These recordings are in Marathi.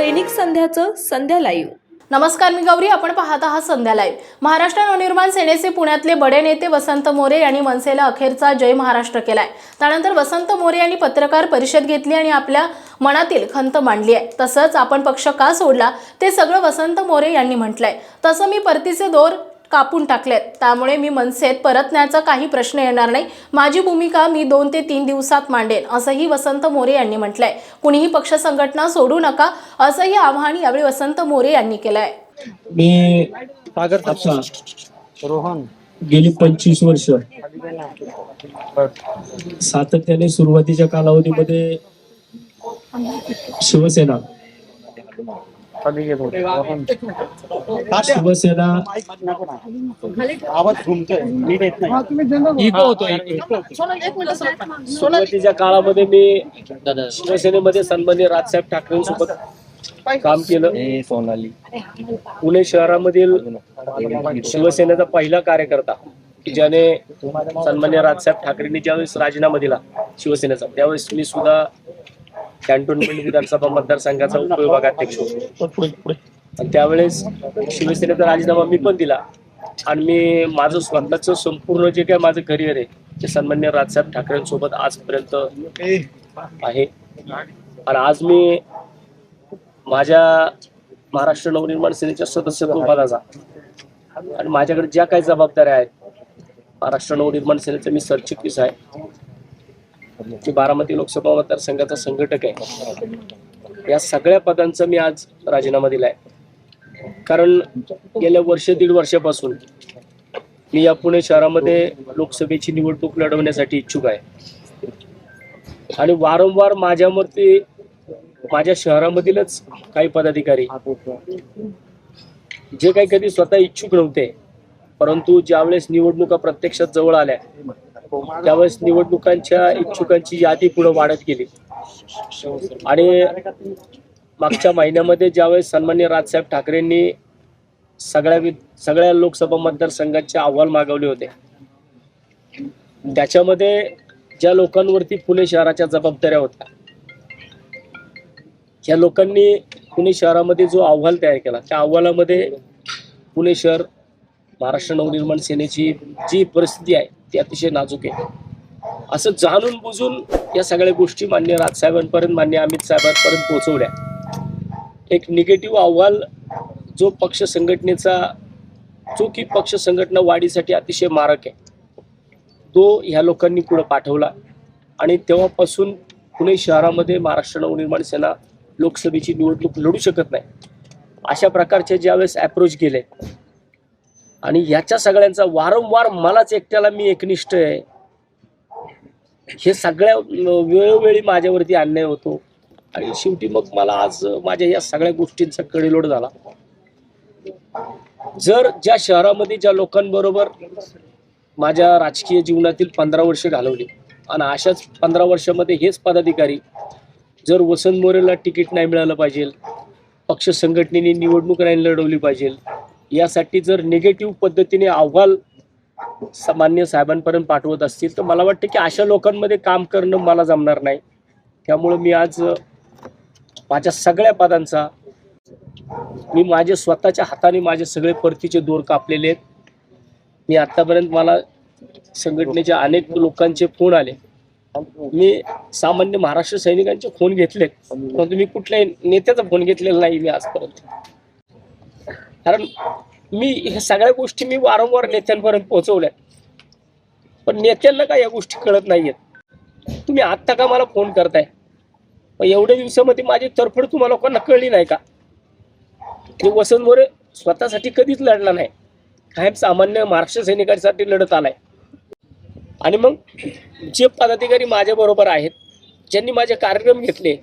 दैनिक संध्याचं संध्या लाईव्ह. नमस्कार मी गौरी. आपण पाहत आहात संध्या लाईव्ह. महाराष्ट्र नवनिर्माण सेनेचे पुण्यातले बडे नेते वसंत मोरे यांनी मनसेला अखेरचा जय महाराष्ट्र केलाय. त्यानंतर वसंत मोरे यांनी पत्रकार परिषद घेतली आणि आपल्या मनातील खंत मांडली आहे. तसंच आपण पक्ष का सोडला ते सगळं वसंत मोरे यांनी म्हटलंय. तसं मी परतीचे दोर कापून टाकलेत. त्यामुळे मी मनसेत परतण्याचा काही प्रश्न येणार नाही. माझी भूमिका मी दोन ते तीन दिवसात मांडेन असंही वसंत मोरे यांनी म्हटलंय. कुणीही पक्ष संघटना सोडू नका असंही आव्हान यावेळी वसंत मोरे यांनी केलंय. मी सागर रोहन गेली पंचवीस वर्ष. सातत्याने सुरुवातीच्या कालावधीमध्ये शिवसेना. शिवसेना आवाज घुमतोय. नीट येत नाही. इको होतो सुरुवातीच्या काळामध्ये मी शिवसेनेमध्ये सन्मान्य राजसाहेब ठाकरेंसोबत काम केलं. सोनाली. पुणे शहरामधील शिवसेनेचा पहिला कार्यकर्ता की ज्याने सन्मान्य राजसाहेब ठाकरेंनी ज्यावेळेस राजीनामा दिला शिवसेनेचा त्यावेळेस मी सुद्धा कॅन्टोन्मेंट विधानसभा मतदारसंघाचा उपविभागाध्यक्ष होतो आणि त्यावेळेस शिवसेनेचा राजीनामा मी पण दिला. आणि मी माझं स्वतःचं संपूर्ण जे काय माझं करिअर आहे ते सन्मान्य राजसाहेब ठाकरेंसोबत आजपर्यंत आहे. आणि आज मी माझ्या महाराष्ट्र नवनिर्माण सेनेच्या सदस्यत्व पदाचा आणि माझ्याकडे ज्या काही जबाबदाऱ्या आहेत महाराष्ट्र नवनिर्माण सेनेचा मी सरचिटणीस आहे. मी बारामती लोकसभा मतदारसंघाचा संघटक आहे. या सगळ्या पदांचा मी आज राजीनामा दिलाय. कारण गेल्या वर्ष दीड वर्षापासून मी या पुणे शहरामध्ये लोकसभेची निवडणूक लढवण्यासाठी इच्छुक आहे. आणि वारंवार माझ्यावरती माझ्या शहरामधीलच काही पदाधिकारी जे काही कधी स्वतः इच्छुक नव्हते परंतु ज्यावेळेस निवडणुका प्रत्यक्षात जवळ आल्या त्यावेळेस निवडणुकांच्या इच्छुकांची यादी पुढे वाढत गेली. आणि मागच्या महिन्यामध्ये ज्यावेळेस सन्मान्य राजसाहेब ठाकरेंनी सगळ्या सगळ्या लोकसभा मतदारसंघाचे अहवाल मागवले होते. त्याच्यामध्ये ज्या लोकांवरती पुणे शहराच्या जबाबदाऱ्या होत्या या लोकांनी पुणे शहरामध्ये जो अहवाल तयार केला त्या अहवालामध्ये पुणे शहर महाराष्ट्र नवनिर्माण सेनेची जी परिस्थिती आहे ती अतिशय नाजूक आहे. असं जाणून बुजून या सगळ्या गोष्टी मान्य राजसाहेबांपर्यंत मान्य अमित साहेबांपर्यंत पोहोचवल्या. एक निगेटिव्ह अहवाल जो पक्ष संघटनेचा जो की पक्ष संघटना वाढीसाठी अतिशय मारक आहे. तो ह्या लोकांनी पुढं पाठवला आणि तेव्हापासून पुणे शहरामध्ये महाराष्ट्र नवनिर्माण सेना लोकसभेची निवडणूक लढू शकत नाही. अशा प्रकारचे ज्यावेळेस अप्रोच गेले आणि याच्या सगळ्यांचा वारंवार मलाच एकट्याला मी एकनिष्ठ आहे. हे सगळ्या वेळोवेळी माझ्यावरती अन्याय होतो. आणि शेवटी मग मला आज माझ्या या सगळ्या गोष्टींचा कडेलोट झाला. जर ज्या शहरामध्ये ज्या लोकांबरोबर माझ्या राजकीय जीवनातील पंधरा वर्ष घालवली आणि अशाच पंधरा वर्षामध्ये हेच पदाधिकारी जर वसंत मोरेला तिकीट नाही मिळालं पाहिजे पक्ष संघटनेने निवडणूक नाही लढवली पाहिजे यासाठी जर निगेटिव्ह पद्धतीने अहवाल सामान्य साहेबांपर्यंत पाठवत असतील तर मला वाटतं की अशा लोकांमध्ये काम करणं मला जमणार नाही. त्यामुळं मी आज माझ्या सगळ्या पदांचा मी माझे स्वतःच्या हाताने माझे सगळे परतीचे दोर कापलेले आहेत. मी आतापर्यंत मला संघटनेच्या अनेक लोकांचे फोन आले. मी सामान्य महाराष्ट्र सैनिकांचे फोन घेतलेत. परंतु मी कुठल्याही नेत्याचा फोन घेतलेला नाही मी आजपर्यंत. कारण मी ह्या सगळ्या गोष्टी मी वारंवार नेत्यांपर्यंत पोहोचवल्या पण नेत्यांना काय या गोष्टी कळत नाही आहेत तुम्ही आत्ता का मला फोन करताय? मग एवढ्या दिवसामध्ये माझी तरफड तुम्हाला लोकांना कळली नाही का? की वसंत मोरे स्वतःसाठी कधीच लढला नाही. कायम सामान्य महाराष्ट्र सैनिकांसाठी लढत आलाय. आणि मग जे पदाधिकारी माझ्याबरोबर आहेत ज्यांनी माझे कार्यक्रम घेतले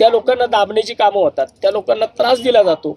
त्या लोकांना दाबण्याची कामं होतात. त्या लोकांना त्रास दिला जातो.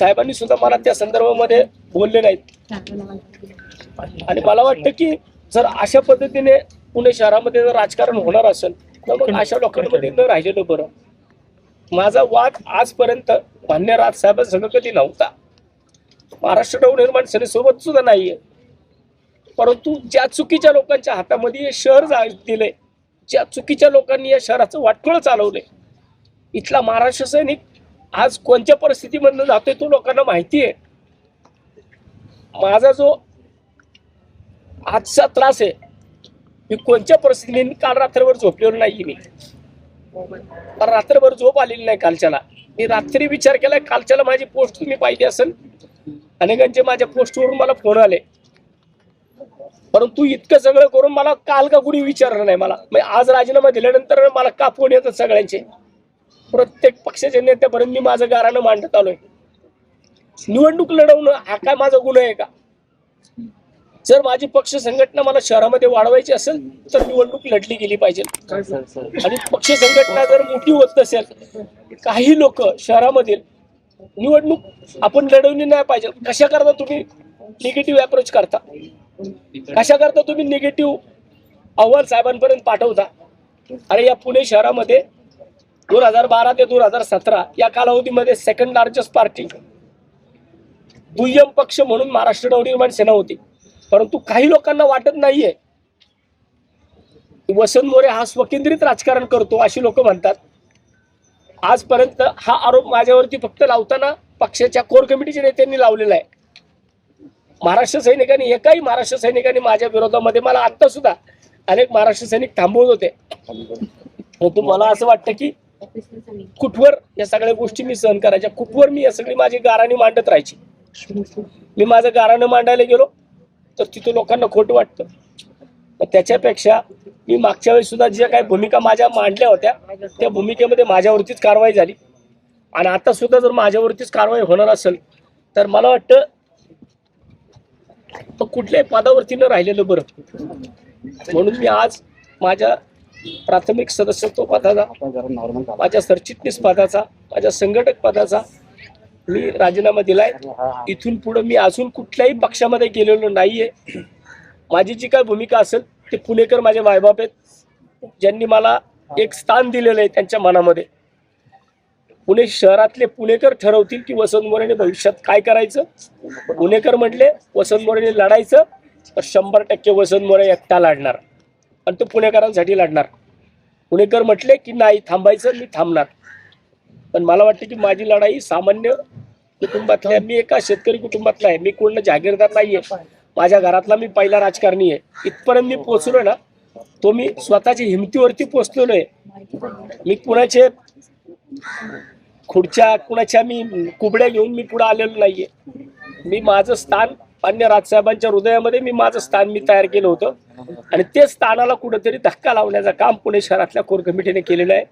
साहेबांनी सुद्धा मला त्या संदर्भामध्ये बोलले नाहीत. आणि मला वाटतं की जर अशा पद्धतीने पुणे शहरामध्ये जर राजकारण होणार असेल तर मग अशा लोकांमध्ये न राहिलेलं बरं. माझा वाद आजपर्यंत मान्य राज साहेबांसंग कधी नव्हता. महाराष्ट्र नवनिर्माण सेनेसोबत सुद्धा नाहीये. परंतु ज्या चुकीच्या लोकांच्या हातामध्ये हे शहर दिले ज्या चुकीच्या लोकांनी या शहराचं वाटोळ चालवले इथला महाराष्ट्र सैनिक आज कोणत्या परिस्थितीमधनं जातोय तो लोकांना माहिती आहे माझा जो आजचा त्रास आहे मी कोणत्या परिस्थितीने काल रात्रभर झोपलेलो नाही मी. रात्रभर झोप आलेली नाही कालच्याला. मी रात्री विचार केला कालच्याला माझी पोस्ट तुम्ही पाहिजे असेल. अनेकांचे माझ्या पोस्टवरून मला फोन आले. परंतु इतकं सगळं करून मला काल का कुणी विचारलं नाही मला. म्हणजे आज राजीनामा दिल्यानंतर मला का फोन येतात सगळ्यांचे. प्रत्येक पक्षाच्या नेत्यापर्यंत मी माझं गारानं मांडत आलोय. निवडणूक लढवणं हा काय माझा गुन्हा आहे का? जर माझी पक्ष संघटना मला शहरामध्ये वाढवायची असेल तर निवडणूक लढली गेली पाहिजे. आणि पक्ष संघटना जर मोठी होत नसेल काही लोक शहरामधील निवडणूक आपण लढवली नाही पाहिजे. कशा करता तुम्ही निगेटिव्ह अप्रोच करता? कशा करता तुम्ही निगेटिव्ह अहवाल साहेबांपर्यंत पाठवता? अरे या पुणे शहरामध्ये दोन हजार बारा ते दोन हजार सतरा या कालावधीमध्ये सेकंड लार्जेस्ट पार्टी दुय्यम पक्ष म्हणून महाराष्ट्र नवनिर्माण सेना होती. परंतु काही लोकांना वाटत नाहीये. वसंत मोरे हा स्वकेंद्रित राजकारण करतो अशी लोक म्हणतात. आजपर्यंत हा आरोप माझ्यावरती फक्त लावताना पक्षाच्या कोर कमिटीच्या नेत्यांनी लावलेला आहे. महाराष्ट्र सैनिकांनी एकाही महाराष्ट्र सैनिकांनी माझ्या विरोधामध्ये मला आत्ता सुद्धा अनेक महाराष्ट्र सैनिक थांबवत होते. परंतु मला असं वाटतं की कुठवर या सगळ्या गोष्टी मी सहन करायच्या? कुठवर मी या सगळी माझी गाराणी मांडत राहायची? मी माझं गारानं मांडायला गेलो तर तिथं लोकांना खोटं वाटतं. त्याच्यापेक्षा मी मागच्या वेळेस सुद्धा ज्या काही भूमिका माझ्या मांडल्या होत्या त्या भूमिकेमध्ये माझ्यावरतीच कारवाई झाली. आणि आता सुद्धा जर माझ्यावरतीच कारवाई होणार असेल तर मला वाटतं कुठल्याही पदावरती न राहिलेलं बरं. म्हणून मी आज माझ्या प्राथमिक सदस्यत्व पदाचा माझ्या सरचिटणीस पदाचा माझ्या संघटक पदाचा मी राजीनामा दिलाय. इथून पुढे मी अजून कुठल्याही पक्षामध्ये गेलेलो नाहीये. माझी जी काय भूमिका असेल ते पुणेकर माझे मायबाप आहेत. ज्यांनी मला एक स्थान दिलेलं आहे त्यांच्या मनामध्ये. पुणे शहरातले पुणेकर ठरवतील की वसंत मोरेने भविष्यात काय करायचं? पुणेकर म्हटले वसंत मोरेने लढायचं तर शंभर टक्के वसंत मोरे एकटा लढणार. आणि तो पुणेकरांसाठी लढणार. पुणेकर म्हटले की नाही थांबायचं मी थांबणार. पण मला वाटतं की माझी लढाई सामान्य कुटुंबातल्या मी एका शेतकरी कुटुंबातला आहे मी कोण जागीरदार नाहीये. माझ्या घरातला मी पहिला राजकारणी आहे. इथपर्यंत मी पोहोचलो ना तो मी स्वतःच्या हिमतीवरती पोहोचलेलो आहे मी कुणाचे खुर्च्या कुणाच्या मी कुबड्या घेऊन मी पुढे आलेलो नाहीये. मी माझं स्थान मान्य राजसाहेबांच्या हृदयामध्ये मी माझं स्थान मी तयार केलं होतं. आणि ते स्थानाला कुठंतरी धक्का लावण्याचं काम पुणे शहरातल्या कोर कमिटीने केलेलं आहे.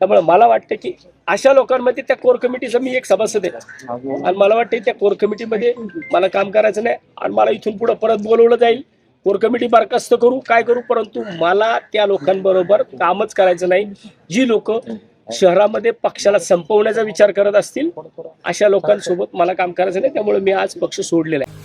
त्यामुळे मला वाटतं की अशा लोकांमध्ये त्या कोर कमिटीचा मी एक सभासद आहे आणि मला वाटतं त्या कोर कमिटीमध्ये मला काम करायचं नाही आणि मला इथून पुढे परत बोलवलं जाईल. कोर कमिटी बरखास्त करू काय करू परंतु मला त्या लोकांबरोबर कामच करायचं नाही. जी लोक शहरामध्ये पक्षाला संपवण्याचा विचार करत असतील अशा लोकांसोबत मला काम करायचं नाही. त्यामुळे मी आज पक्ष सोडलेला आहे.